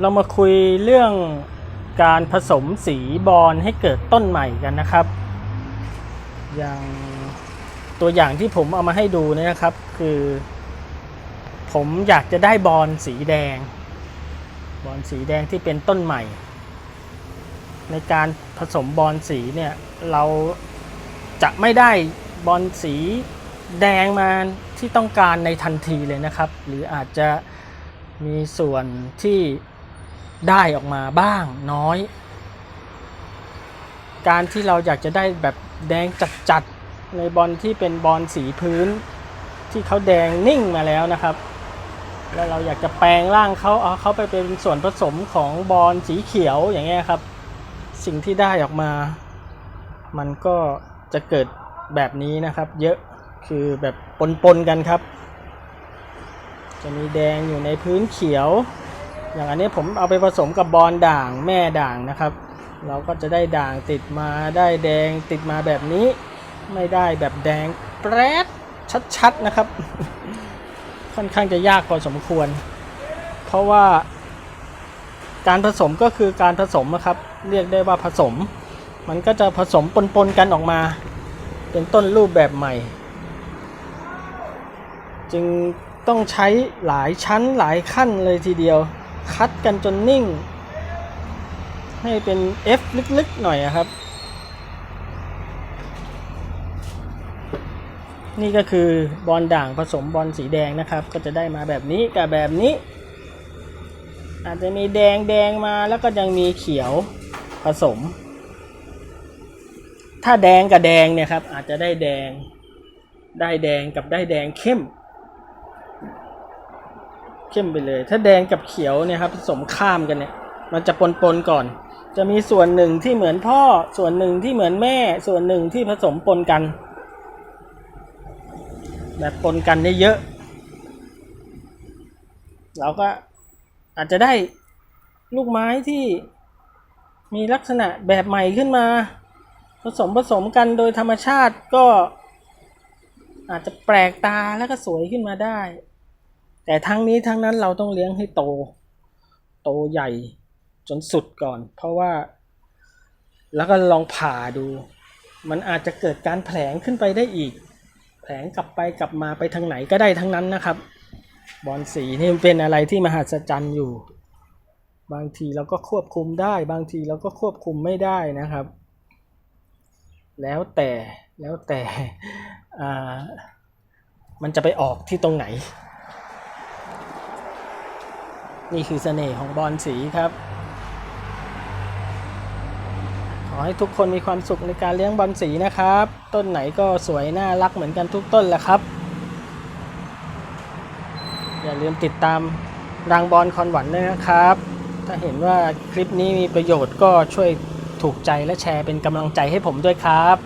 เรามาคุยเรื่องการผสมสีบอลให้เกิดต้นใหม่กันนะครับ อย่างตัวอย่างที่ผมเอามาให้ดูเนี่ยนะครับ คือ ผมอยากจะได้บอลสีแดง บอลสีแดงที่เป็นต้นใหม่ ในการผสมบอลสีเนี่ยเราจะไม่ได้บอลสีแดงมาที่ต้องการในทันทีเลยนะครับ หรืออาจจะมีส่วนที่ ได้ออกมาบ้างน้อย การที่เราอยากจะได้แบบแดงจัดๆในบอลที่เป็นบอลสีพื้น ที่เขาแดงนิ่งมาแล้วนะครับ แล้วเราอยากจะแปลงร่างเขาเอาเขาไปเป็นส่วนผสมของบอลสีเขียวอย่างเงี้ยครับ สิ่งที่ได้ออกมา มันก็จะเกิดแบบนี้นะครับ เยอะคือแบบปนๆกันครับ จะมีแดงอยู่ในพื้นเขียว อย่างอันนี้ผมเอาไปผสมกับบอลด่างแม่ด่างนะครับ เราก็จะได้ด่างติดมาได้แดงติดมาแบบนี้ ไม่ได้แบบแดงแปรดชัดๆนะครับ ค่อนข้างจะยากพอสมควร เพราะว่า การผสมก็คือการผสมนะครับ เรียกได้ว่าผสม มันก็จะผสมปนๆกันออกมา เป็นต้นรูปแบบใหม่ จึงต้องใช้หลายชั้นหลายขั้นเลยทีเดียว คัดกันจนนิ่ง ให้เป็น F ลึกๆหน่อยครับ นี่ก็คือบอลด่างผสมบอลสีแดงนะครับ ก็จะได้มาแบบนี้กับแบบนี้ อาจจะมีแดงแดงมาแล้วก็ยังมีเขียวผสม ถ้าแดงกับแดงเนี่ยครับอาจจะได้แดงได้แดงกับได้แดงเข้ม เข้มไปเลย ถ้าแดงกับเขียวเนี่ยครับผสมข้ามกันเนี่ย มันจะปนปนๆก่อน จะมีส่วนหนึ่งที่เหมือนพ่อ ส่วนหนึ่งที่เหมือนแม่ ส่วนหนึ่งที่ผสมปนกัน แบบปนกันได้เยอะเราก็อาจจะได้ลูกไม้ที่มีลักษณะแบบใหม่ขึ้นมา ผสมผสมกันโดยธรรมชาติก็อาจจะแปลกตาแล้วก็สวยขึ้นมาได้ แต่ทั้งนี้ทั้งนั้นเราต้องเลี้ยงให้โต โตใหญ่จนสุดก่อน เพราะว่า แล้วก็ลองผ่าดู มันอาจจะเกิดการแผลงขึ้นไปได้อีก แผลงกลับไปกลับมาไปทางไหนก็ได้ทั้งนั้นนะครับ บอลสีนี่เป็นอะไรที่มหัศจรรย์อยู่ บางทีเราก็ควบคุมได้ บางทีเราก็ควบคุมไม่ได้นะครับ แล้วแต่แล้วแต่อ่ามันจะไปออกที่ตรงไหน นี่คือเสน่ห์ของบอลสีครับ ขอให้ทุกคนมีความสุขในการเลี้ยงบอลสีนะครับ ต้นไหนก็สวยน่ารักเหมือนกันทุกต้นแหละครับ อย่าลืมติดตามรังบอลคอนหวันด้วยนะครับ ถ้าเห็นว่าคลิปนี้มีประโยชน์ก็ช่วยถูกใจและแชร์เป็นกำลังใจให้ผมด้วยครับ